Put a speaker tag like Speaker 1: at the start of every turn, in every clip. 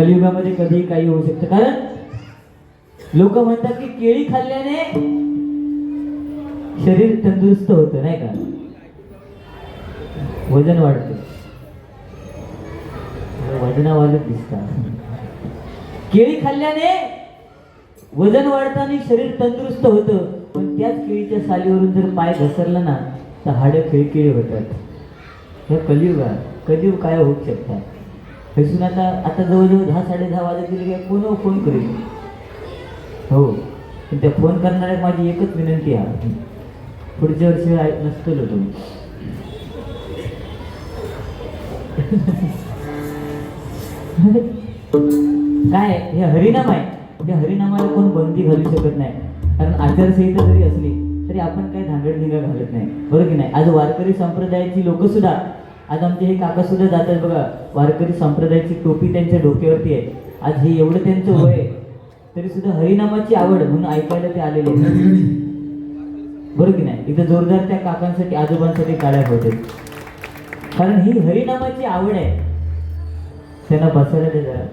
Speaker 1: कलियुगामध्ये कधीही काही होऊ शकतं. कारण लोक म्हणतात की केळी खाल्ल्याने शरीर तंदुरुस्त होतं नाही का? वजन वाढतं. वजनावालच दिसतात केळी खाल्ल्याने वजन वाढतं आणि शरीर तंदुरुस्त होतं. पण त्याच केळीच्या सालीवरून जर पाय घसरला ना तर हाडं खिळखिळी होतात. हे कलियुग कलियुग काय होऊ शकतात? हसून आता आता जवळजवळ दहा साडे दहा गेले की कोण फोन करेल हो पण त्या फोन करणाऱ्या माझी एकच विनंती आहे. पुढच्या वर्षी ऐक नसतो तुम्ही काय हे हरिनाम आहे. त्या हरिनामाला कोण बंदी घालू शकत नाही. कारण आचारसंहिता जरी असली तरी आपण काही धांगडधिंगा घालत नाही. बरोबर की नाही? आज वारकरी संप्रदायाची लोक सुद्धा आज आमचे हे काका सुद्धा जातात बघा वारकरी संप्रदायाची टोपी त्यांच्या डोक्यावरती आहे. आज हे एवढं त्यांचं वय तरी सुद्धा हरिनामाची आवड म्हणून ऐकायला ते आलेले. बरोबर की नाही? इथं जोरदार त्या काकांसाठी आजोबांसाठी काळ्या होतात कारण ही हरिनामाची आवड आहे. त्यांना बसायला दे जरा.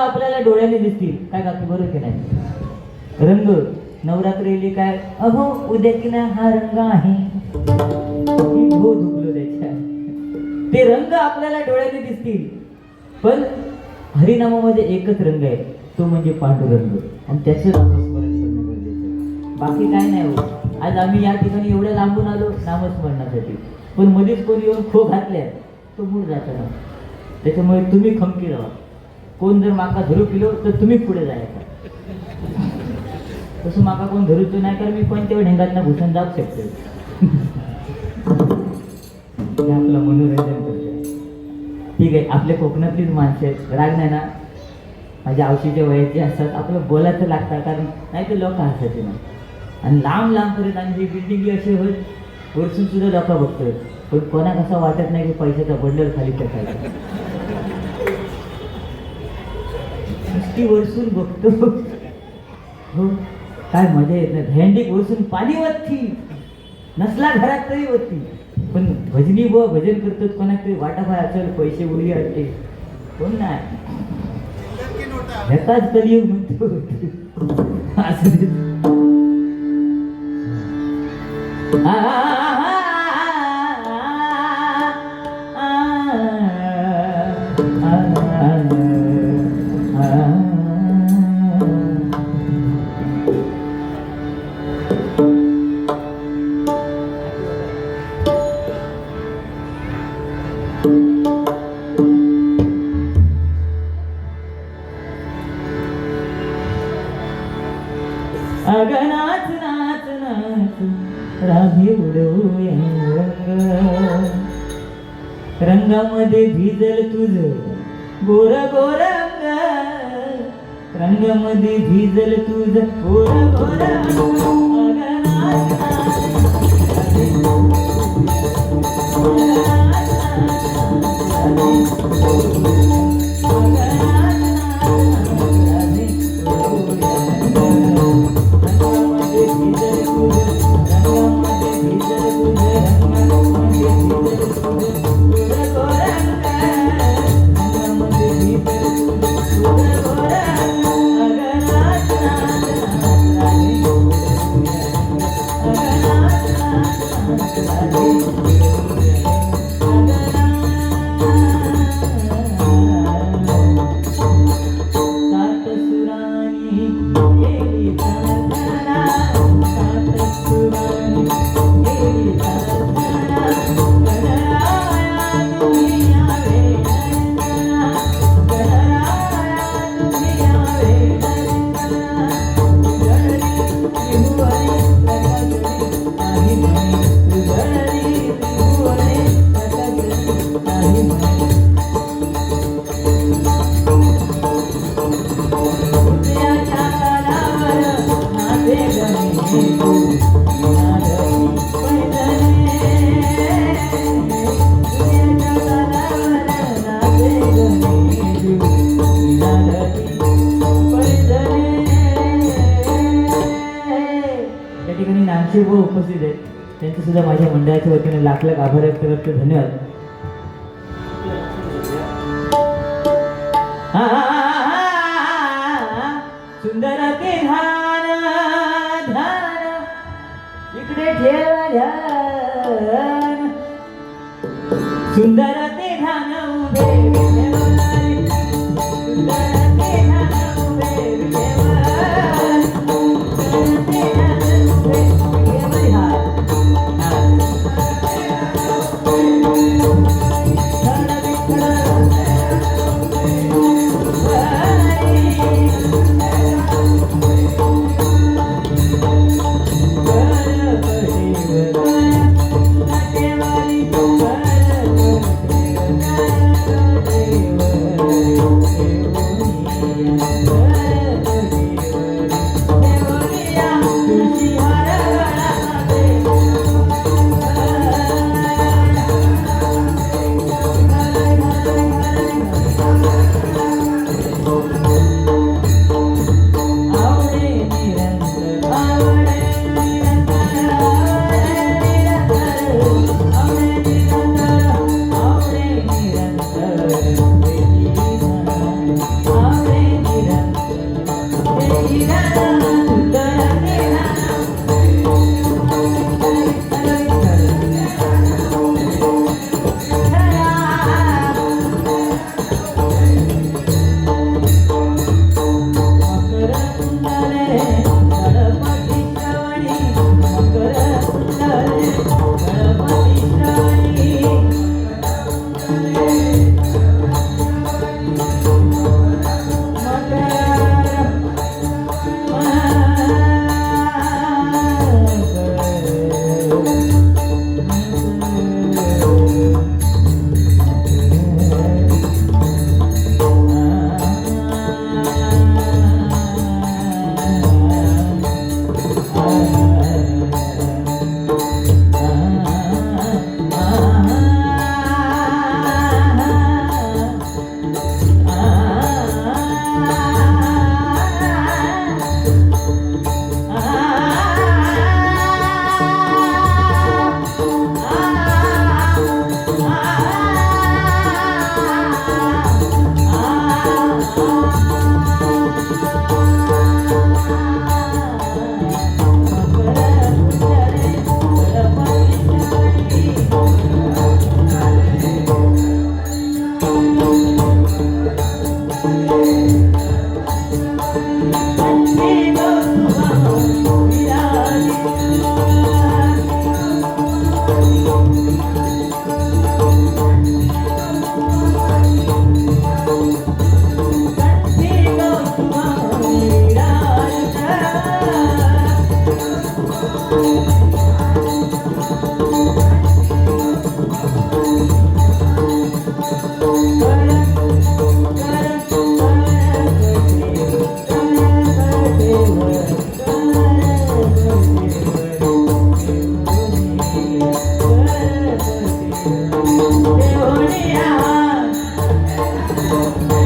Speaker 1: नवरंग आपल्याला डोळ्याने दिसतील. काय काकी बरोबर की नाही? रंग नवरात्रीली काय अहो उद्या की ना हा रंग आहे. हो धुकलो त्याच्या. ते रंग आपल्याला डोळ्याने दिसतील. पण हरिनामामध्ये एकच रंग आहे. तो म्हणजे पांडुरंग. आणि त्याचं नामस्मरण करणं गरजेचं बाकी काय नाही हो. आज आम्ही या ठिकाणी एवढ्या लांबून आलो नामस्मरणासाठी. पण मध्येच कोणी येऊन खो घातल्या तो मूळ जातो ना त्याच्यामुळे तुम्ही खमकी राहा. कोण जर माका धरू केलो तर तुम्ही पुढे जायचा. तसं माका कोण धरूचो नाही कारण मी पण तेव्हा ढेंगात घुसून जाऊ शकतो. आपलं मनोरंजन करते ठीक आहे आपले कोकणातलीच माणसं आहेत. राग नाही ना? माझ्या आवशीच्या वयाचे असतात. आपलं बोलायचं लागतं कारण नाही तर लोक हसायचे ना आणि लांब लांबपर्यंत आणि ही बिल्डिंग अशी होत वरसून सुद्धा लोक बघतोय. पण कोणा कसं वाटत नाही की पैशाचा बंडल खाली टाकायचा नुसती वरसून बघतो. हो काय मजा येत नाही. भेंडी वरसून पाणी वरती नसला घरात तरी होती पण भजनी व भजन करतात कोणाक तरी वाटाफा असेल पैसे उडी असते कोण नाही. ह्याचाच कलियुग म्हणतो. असं. रंगामध्ये भिजल तुझ. गोर गोर रंगामध्ये भिजल तुझ. गोर गोर Música यांचे सुद्धा माझ्या मंडळाच्या वतीने लाख लाख आभार व्यक्त करतो. धन्यवाद. सुंदर ते धान धान. इकडे ठेवा ध्यान. सुंदर
Speaker 2: Música